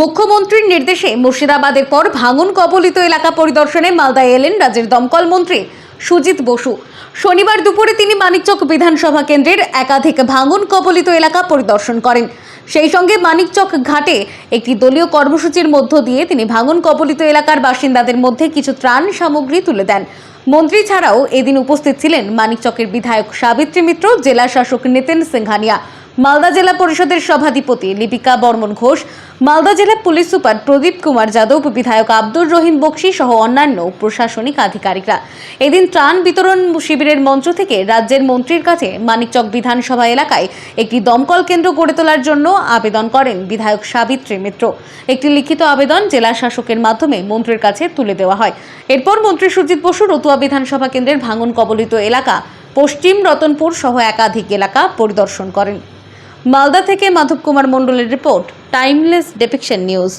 মুখ্যমন্ত্রীর নির্দেশে মুর্শিদাবাদের পর ভাঙন কবলিত এলাকা পরিদর্শনে মালদায় এলেন রাজ্যের দমকল মন্ত্রী সুজিত বসু। শনিবার দুপুরে তিনি মানিকচক বিধানসভা কেন্দ্রের একাধিক ভাঙন কবলিত এলাকা পরিদর্শন করেন। সেই সঙ্গে মানিকচক ঘাটে একটি দলীয় কর্মসূচির মধ্য দিয়ে তিনি ভাঙন কবলিত এলাকার বাসিন্দাদের মধ্যে কিছু ত্রাণ সামগ্রী তুলে দেন। মন্ত্রী ছাড়াও এদিন উপস্থিত ছিলেন মানিকচকের বিধায়ক সাবিত্রী মিত্র, জেলা শাসক নিতেন সিংহানিয়া মালদা জেলা পরিষদের সভাধিপতি লিপিকা বর্মন ঘোষ, মালদা জেলা পুলিশ সুপার প্রদীপ কুমার যাদব, বিধায়ক আব্দুর রহিম বক্সি সহ অন্যান্য প্রশাসনিক আধিকারিকরা। এদিন ত্রাণ বিতরণ শিবিরের মঞ্চ থেকে রাজ্যের মন্ত্রীর কাছে মানিকচক বিধানসভা এলাকায় একটি দমকল কেন্দ্র গড়ে তোলার জন্য আবেদন করেন বিধায়ক সাবিত্রী মিত্র। একটি লিখিত আবেদন জেলা শাসকের মাধ্যমে মন্ত্রীর কাছে তুলে দেওয়া হয়। এরপর মন্ত্রী সুজিত বসু রতুয়া বিধানসভা কেন্দ্রের ভাঙন কবলিত এলাকা, পশ্চিম রতনপুর সহ একাধিক এলাকা পরিদর্শন করেন। মালদা থেকে মাধব কুমার মণ্ডলের রিপোর্ট টাইমলেস ডেপিকশন নিউজ